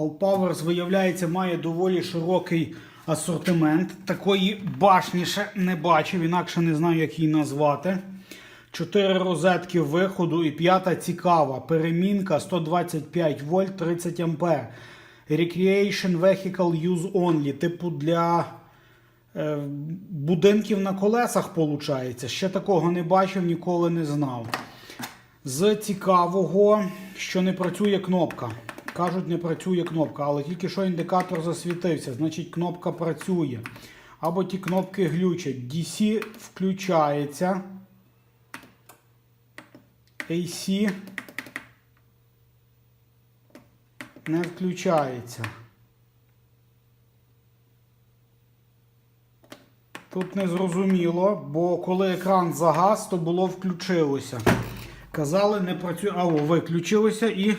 Allpowers, виявляється, має доволі широкий асортимент. Такої башні ще не бачив, інакше не знаю, як її назвати. Чотири розетки виходу і п'ята цікава. Перемінка 125 вольт 30 ампер. Recreation Vehicle Use Only. Типу для е, будинків на колесах, виходить. Ще такого не бачив, ніколи не знав. З цікавого, що не працює кнопка. Кажуть, не працює кнопка, але тільки що індикатор засвітився, значить кнопка працює. Або ті кнопки глючать. DC включається. AC не включається. Тут не зрозуміло, бо коли екран загас, то було включилося. Казали, не працює. Алло, виключилося і.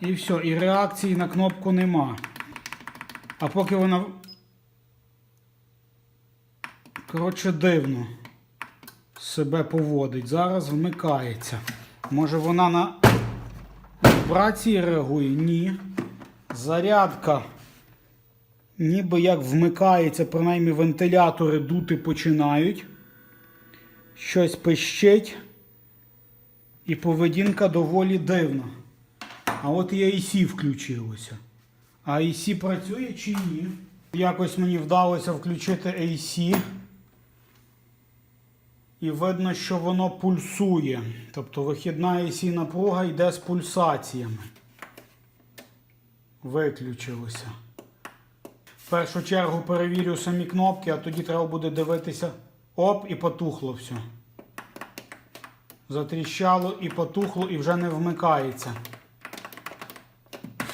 І все. І реакції на кнопку нема. А поки вона. Коротше, дивно себе поводить. Зараз вмикається. Може вона на вібрації реагує? Ні. Зарядка. Ніби як вмикається, принаймні вентилятори дути починають. Щось пищить. І поведінка доволі дивна. А от і AC включилося. А AC працює чи ні? Якось мені вдалося включити AC. І видно, що воно пульсує. Тобто вихідна AC напруга йде з пульсаціями. Виключилося. В першу чергу перевірю самі кнопки, а тоді треба буде дивитися. Оп, і потухло все. Затріщало і потухло, і вже не вмикається.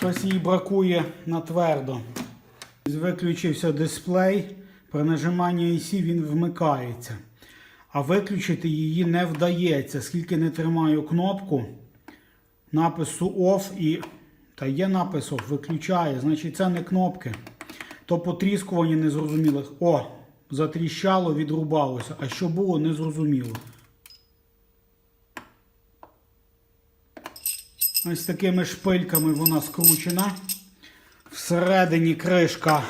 Щось їй бракує на твердо. Виключився дисплей. При нажиманні IC він вмикається. А виключити її не вдається, скільки не тримаю кнопку напису OFF і. Та є напис OFF, виключає. Значить, це не кнопки. То потріскування незрозумілих. О, затріщало, відрубалося. А що було, незрозуміло. Ось такими шпильками вона скручена. Всередині кришка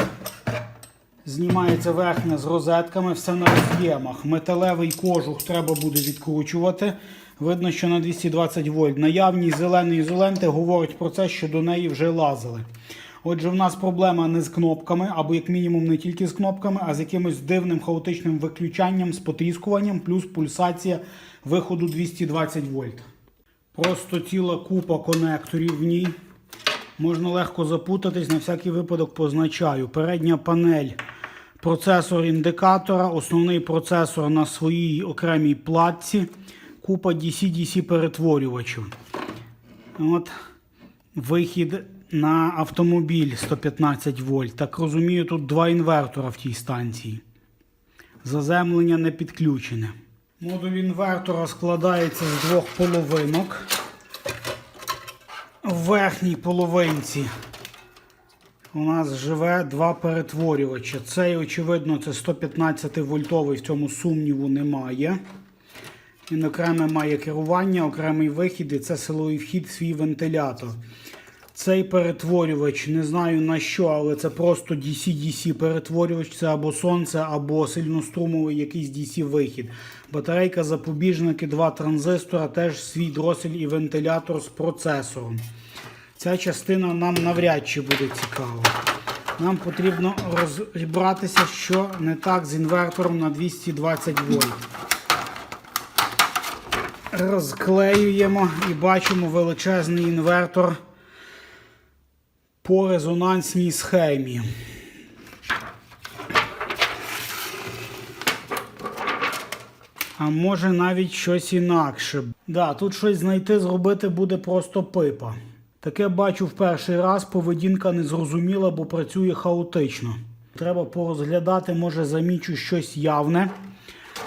знімається верхня з розетками, все на роз'ємах. Металевий кожух треба буде відкручувати. Видно, що на 220 вольт. Наявність зеленої ізоленти говорить про це, що до неї вже лазили. Отже, в нас проблема не з кнопками, або як мінімум не тільки з кнопками, а з якимось дивним хаотичним виключанням, з потріскуванням, плюс пульсація виходу 220 вольт. Просто ціла купа конекторів в ній. Можна легко запутатись, на всякий випадок позначаю. Передня панель, процесор індикатора, основний процесор на своїй окремій платці, купа DC-DC перетворювачів. От Вихід на автомобіль 115 вольт. Так розумію, тут два інвертора в тій станції. Заземлення не підключене. Модуль інвертора складається з двох половинок. В верхній половинці у нас живе два перетворювача. Цей, очевидно, це 115 вольтовий, в цьому сумніву немає. Він окреме має керування, окремий вихід і це силовий вхід, свій вентилятор. Цей перетворювач, не знаю на що, але це просто DC-DC перетворювач, це або сонце, або сильнострумовий якийсь DC-вихід. Батарейка, запобіжники, два транзистора, теж свій дросель і вентилятор з процесором. Ця частина нам навряд чи буде цікава. Нам потрібно розібратися, що не так з інвертором на 220 вольт. Розклеюємо і бачимо величезний інвертор по резонансній схемі. А може навіть щось інакше. Да, тут щось знайти, зробити буде просто пипа. Таке бачу в перший раз, поведінка незрозуміла, бо працює хаотично. Треба порозглядати, може замічу щось явне,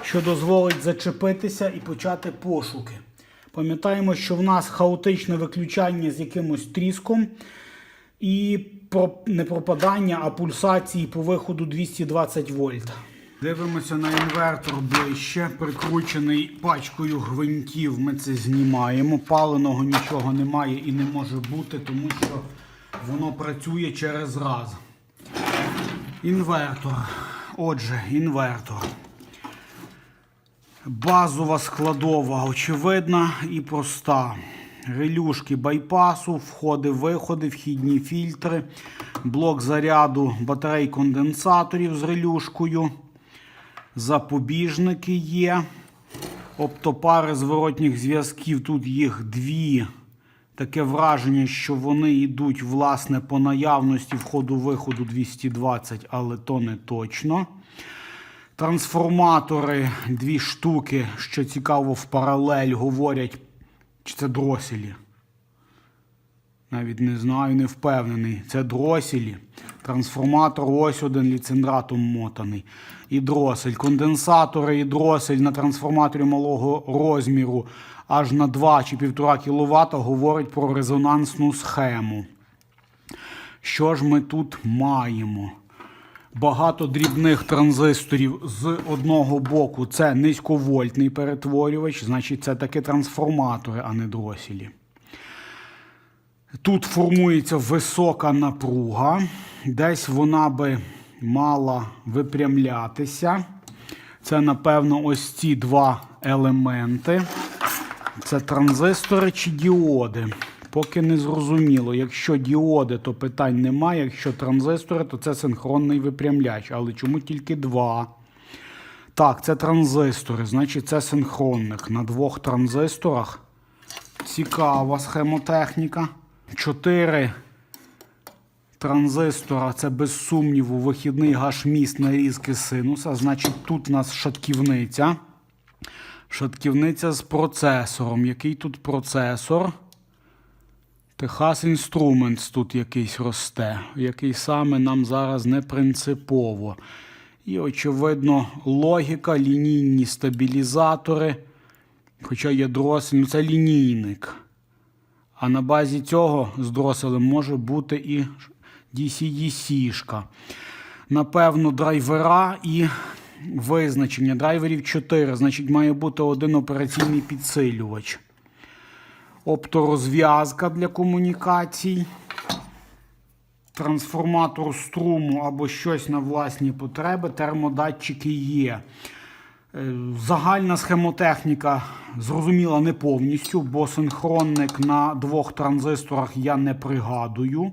що дозволить зачепитися і почати пошуки. Пам'ятаємо, що в нас хаотичне виключання з якимось тріском і про- не пропадання, а пульсації по виходу 220 вольт. Дивимося на інвертор ближче, прикручений пачкою гвинтів. Ми це знімаємо. Паленого нічого немає і не може бути, тому що воно працює через раз. Інвертор. Отже, інвертор. Базова складова очевидна і проста. Релюшки байпасу, входи-виходи, вхідні фільтри, блок заряду батарей конденсаторів з релюшкою, запобіжники є. Оптопари зворотніх зв'язків, тут їх дві. Таке враження, що вони йдуть власне по наявності входу-виходу 220, але то не точно. Трансформатори, дві штуки, що цікаво, в паралель говорять, чи це дроселі. Навіть не знаю, не впевнений. Це дроселі. Трансформатор ось один ліцендратом мотаний. І дросель. Конденсатори і дросель на трансформаторі малого розміру аж на 2 чи 1,5 кВт говорить про резонансну схему. Що ж ми тут маємо? Багато дрібних транзисторів з одного боку це низьковольтний перетворювач, значить це таки трансформатори, а не дроселі. Тут формується висока напруга, десь вона би мала випрямлятися. Це, напевно, ось ці два елементи. Це транзистори чи діоди. Поки не зрозуміло. Якщо діоди, то питань немає. Якщо транзистори, то це синхронний випрямляч. Але чому тільки два? Так, це транзистори, значить це синхронник. На двох транзисторах. Цікава схемотехніка. Чотири транзистора це без сумніву вихідний гашміст нарізки синуса. Значить, тут у нас шатківниця. Шатківниця з процесором. Який тут процесор? Техас Instruments тут якийсь росте, який саме нам зараз не принципово. І, очевидно, логіка, лінійні стабілізатори. Хоча є дросель, ну це лінійник. А на базі цього з дроселем може бути і DC-DC-шка. Напевно, драйвера і визначення. Драйверів 4, значить, має бути один операційний підсилювач. Опторозв'язка для комунікацій. Трансформатор струму або щось на власні потреби. Термодатчики є. Е, Загальна схемотехніка зрозуміла не повністю, бо синхронник на двох транзисторах я не пригадую.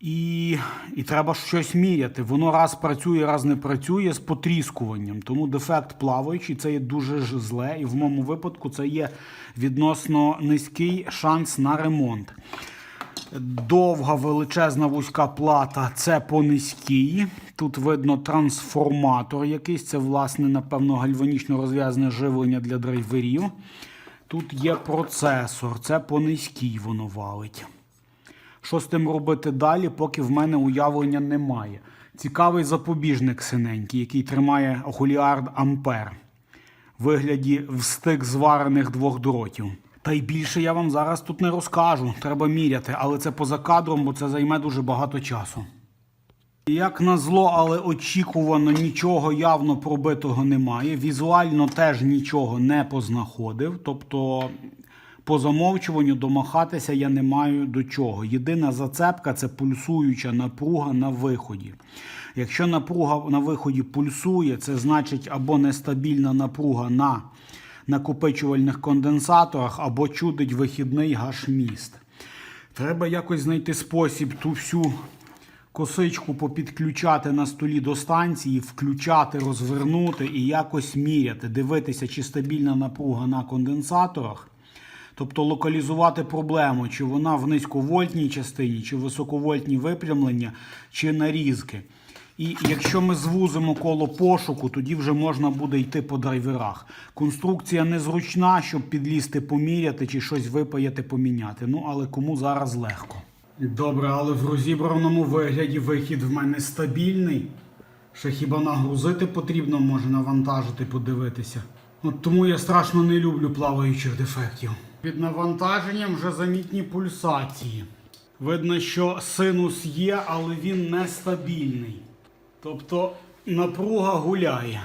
І, і треба щось міряти. Воно раз працює, раз не працює з потріскуванням. Тому дефект плаваючий це є дуже ж зле, і в моєму випадку це є відносно низький шанс на ремонт. Довга величезна вузька плата це по низькій. Тут видно трансформатор якийсь. Це, власне, напевно, гальванічно розв'язане живлення для драйверів. Тут є процесор, це по низькій воно валить. Що з тим робити далі, поки в мене уявлення немає. Цікавий запобіжник синенький, який тримає Охуліард Ампер в вигляді встиг зварених двох дротів. Та й більше я вам зараз тут не розкажу. Треба міряти, але це поза кадром, бо це займе дуже багато часу. Як назло, але очікувано нічого явно пробитого немає. Візуально теж нічого не познаходив. Тобто, по замовчуванню домахатися я не маю до чого. Єдина зацепка це пульсуюча напруга на виході. Якщо напруга на виході пульсує, це значить або нестабільна напруга на накопичувальних конденсаторах, або чудить вихідний гашміст. Треба якось знайти спосіб ту всю косичку попідключати на столі до станції, включати, розвернути і якось міряти, дивитися, чи стабільна напруга на конденсаторах. Тобто локалізувати проблему, чи вона в низьковольтній частині, чи високовольтні випрямлення, чи нарізки. І якщо ми звузимо коло пошуку, тоді вже можна буде йти по драйверах. Конструкція незручна, щоб підлізти, поміряти чи щось випаяти, поміняти. Ну, але кому зараз легко. Добре, але в розібраному вигляді вихід в мене стабільний. Ще хіба нагрузити потрібно, може навантажити, подивитися. От тому я страшно не люблю плаваючих дефектів. Під навантаженням вже замітні пульсації. Видно, що синус є, але він нестабільний. Тобто напруга гуляє.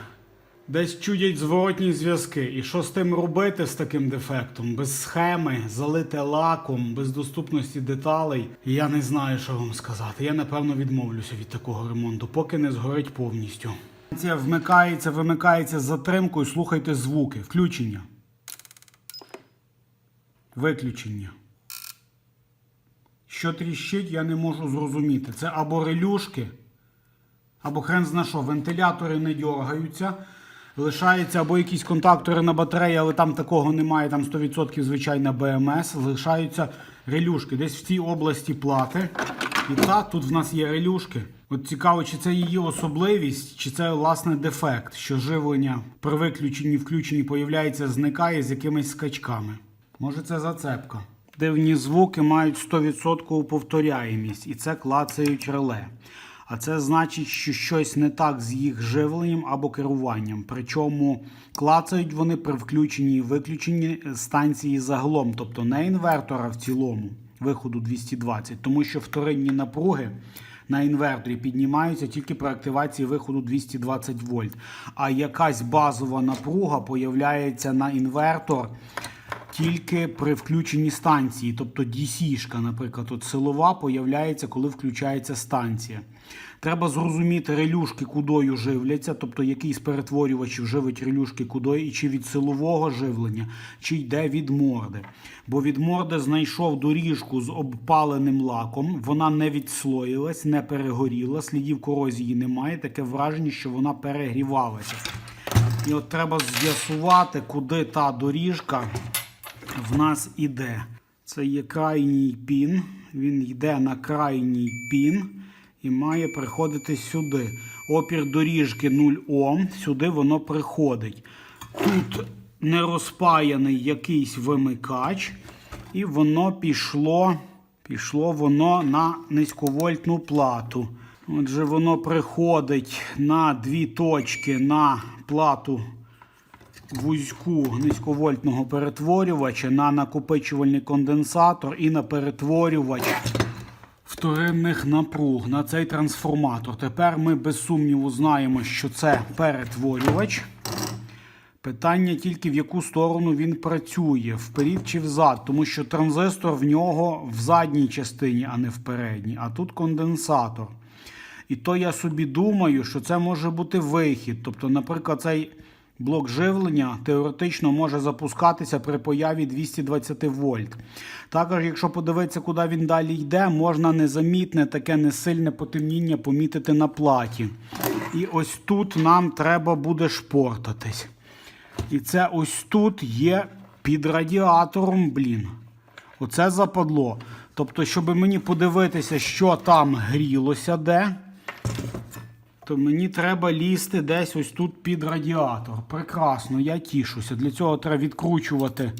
Десь чудять зворотні зв'язки. І що з тим робити з таким дефектом? Без схеми, залите лаком, без доступності деталей. Я не знаю, що вам сказати. Я напевно відмовлюся від такого ремонту, поки не згорить повністю. Вмикається, вимикається з затримкою. Слухайте звуки. Включення. Виключення. Що тріщить, я не можу зрозуміти. Це або релюшки, або хрен зна що, вентилятори не дергаються. Лишаються або якісь контактори на батареї, але там такого немає, там 100% звичайна БМС. Лишаються релюшки. Десь в цій області плати. І так, тут в нас є релюшки. От цікаво, чи це її особливість, чи це власне дефект, що живлення при виключенні включенні появляється, зникає з якимись скачками. Може це зацепка. Дивні звуки мають 100% повторяємість, і це клацають реле. А це значить, що щось не так з їх живленням або керуванням. Причому клацають вони при включенні і виключенні станції загалом, тобто не інвертора в цілому, виходу 220, тому що вторинні напруги на інверторі піднімаються тільки при активації виходу 220 вольт. А якась базова напруга появляється на інвертор тільки при включенні станції, тобто DC-шка, наприклад, от силова появляється, коли включається станція. Треба зрозуміти релюшки, кудою живляться, тобто який з перетворювачів живить релюшки кудою, і чи від силового живлення, чи йде від морди. Бо від морди знайшов доріжку з обпаленим лаком, вона не відслоїлась, не перегоріла, слідів корозії немає. Таке враження, що вона перегрівалася. І от треба з'ясувати, куди та доріжка в нас іде. Це є крайній пін. Він йде на крайній пін і має приходити сюди. Опір доріжки 0 Ом, сюди воно приходить. Тут не розпаяний якийсь вимикач, і воно пішло, пішло воно на низьковольтну плату. Отже, воно приходить на дві точки на плату вузьку низьковольтного перетворювача на накопичувальний конденсатор і на перетворювач вторинних напруг на цей трансформатор. Тепер ми без сумніву знаємо, що це перетворювач. Питання тільки в яку сторону він працює, вперед чи взад, тому що транзистор в нього в задній частині, а не в передній, а тут конденсатор. І то я собі думаю, що це може бути вихід. Тобто, наприклад, цей блок живлення теоретично може запускатися при появі 220 вольт. Також, якщо подивитися, куди він далі йде, можна незамітне таке несильне потемніння помітити на платі. І ось тут нам треба буде шпортатись. І це ось тут є під радіатором, блін. Оце западло. Тобто, щоб мені подивитися, що там грілося де, то мені треба лізти десь ось тут під радіатор. Прекрасно, я тішуся. Для цього треба відкручувати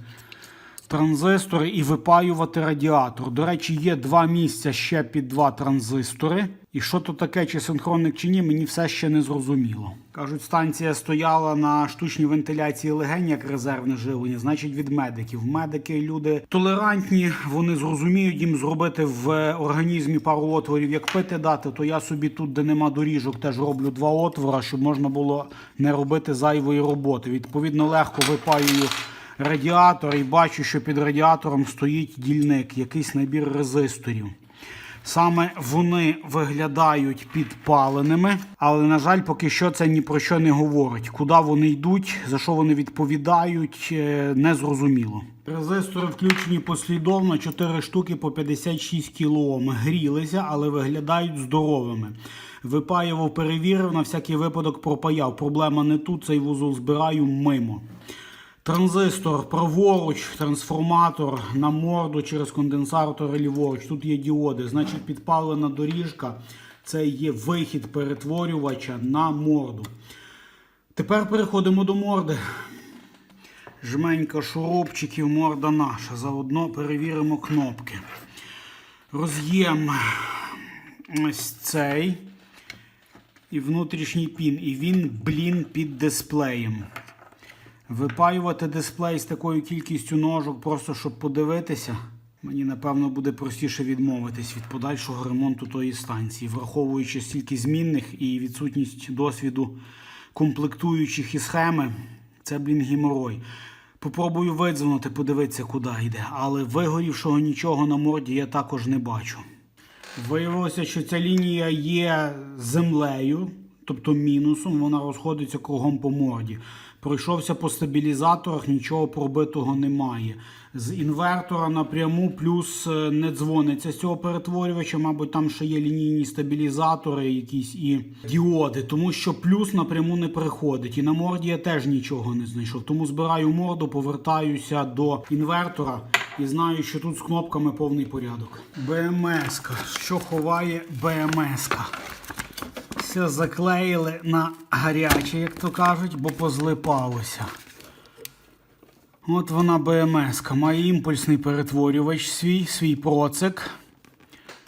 транзистори і випаювати радіатор. До речі, є два місця ще під два транзистори. І що то таке, чи синхронник, чи ні, мені все ще не зрозуміло. Кажуть, станція стояла на штучній вентиляції легень як резервне живлення, значить від медиків. Медики люди толерантні, вони зрозуміють їм зробити в організмі пару отворів, як пити дати, то я собі тут, де нема доріжок, теж роблю два отвора, щоб можна було не робити зайвої роботи. Відповідно, легко випаюю радіатор і бачу, що під радіатором стоїть дільник, якийсь набір резисторів. Саме вони виглядають підпаленими, але, на жаль, поки що це ні про що не говорить. Куди вони йдуть, за що вони відповідають, е, не зрозуміло. Резистори включені послідовно, 4 штуки по 56 кОм. Грілися, але виглядають здоровими. Випаював, перевірив, на всякий випадок пропаяв. Проблема не тут, цей вузол збираю мимо. Транзистор праворуч, трансформатор на морду через конденсатор ліворуч. Тут є діоди. Значить, підпалена доріжка. Це є вихід перетворювача на морду. Тепер переходимо до морди. Жменька шурупчиків, морда наша. Заодно перевіримо кнопки. Роз'єм ось цей. І внутрішній пін. І він, блін, під дисплеєм. Випаювати дисплей з такою кількістю ножок, просто щоб подивитися. Мені, напевно, буде простіше відмовитись від подальшого ремонту тої станції, враховуючи стільки змінних і відсутність досвіду комплектуючих і схеми. Це, блін, геморой. Попробую видзвонити, подивитися, куди йде. Але вигорівшого нічого на морді я також не бачу. Виявилося, що ця лінія є землею, тобто мінусом, вона розходиться кругом по морді. Пройшовся по стабілізаторах, нічого пробитого немає. З інвертора напряму плюс е, не дзвониться з цього перетворювача, мабуть, там ще є лінійні стабілізатори якісь і діоди, тому що плюс напряму не приходить. І на морді я теж нічого не знайшов. Тому збираю морду, повертаюся до інвертора і знаю, що тут з кнопками повний порядок. БМС-ка. Що ховає БМС-ка? Все заклеїли на гаряче, як то кажуть, бо позлипалося. От вона БМС. Має імпульсний перетворювач свій, свій процик.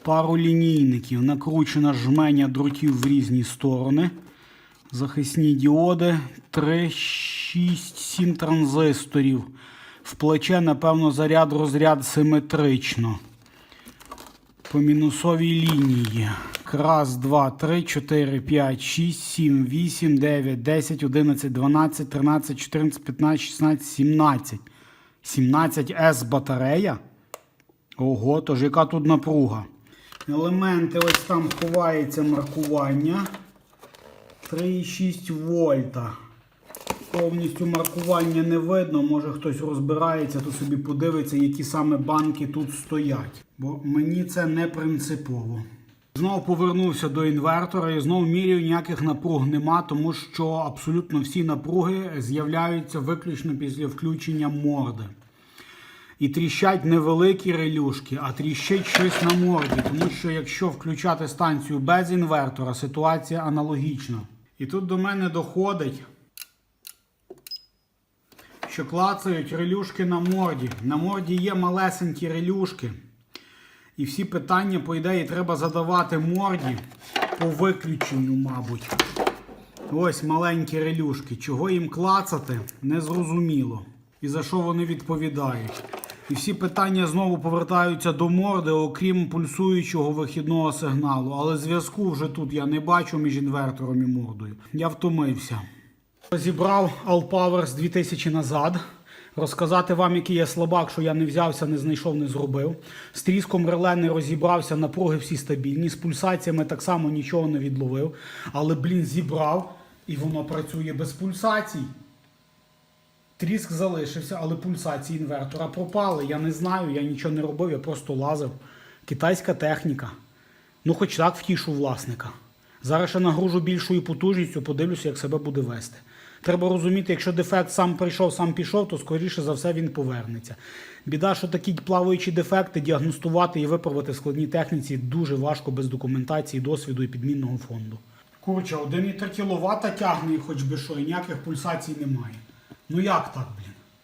Пару лінійників, накручена жменя дротів в різні сторони. Захисні діоди, 3, 6, 7 транзисторів. В плече, напевно, заряд розряд симетрично. По мінусовій лінії. Раз, два, три, чотири, п'ять, шість, сім, вісім, дев'ять, десять, одинадцять, дванадцять, тринадцять, чотирнадцять, п'ятнадцять, шістнадцять, сімнадцять. 17 С батарея. Ого, тож яка тут напруга. Елементи, ось там ховається маркування. 3,6 вольта. Повністю маркування не видно. Може хтось розбирається, то собі подивиться, які саме банки тут стоять. Бо мені це не принципово. Знову повернувся до інвертора і знову міряю ніяких напруг нема, тому що абсолютно всі напруги з'являються виключно після включення морди. І тріщать невеликі релюшки, а тріщить щось на морді. Тому що якщо включати станцію без інвертора, ситуація аналогічна. І тут до мене доходить, що клацають релюшки на морді. На морді є малесенькі релюшки. І всі питання, по ідеї, треба задавати морді по виключенню, мабуть. Ось маленькі релюшки. Чого їм клацати, незрозуміло. І за що вони відповідають. І всі питання знову повертаються до морди, окрім пульсуючого вихідного сигналу. Але зв'язку вже тут я не бачу між інвертором і мордою. Я втомився. Зібрав All з 2000 назад. Розказати вам, який я слабак, що я не взявся, не знайшов, не зробив. З тріском реле не розібрався, напруги всі стабільні. З пульсаціями так само нічого не відловив. Але, блін, зібрав і воно працює без пульсацій. Тріск залишився, але пульсації інвертора пропали. Я не знаю, я нічого не робив, я просто лазив. Китайська техніка. Ну, хоч так втішу власника. Зараз ще нагружу більшою потужністю, подивлюся, як себе буде вести. Треба розуміти, якщо дефект сам прийшов, сам пішов, то скоріше за все він повернеться. Біда, що такі плаваючі дефекти діагностувати і виправити в складній техніці дуже важко без документації, досвіду і підмінного фонду. Курча, 1,3 кВт тягне, хоч би що, і ніяких пульсацій немає. Ну як так, блін?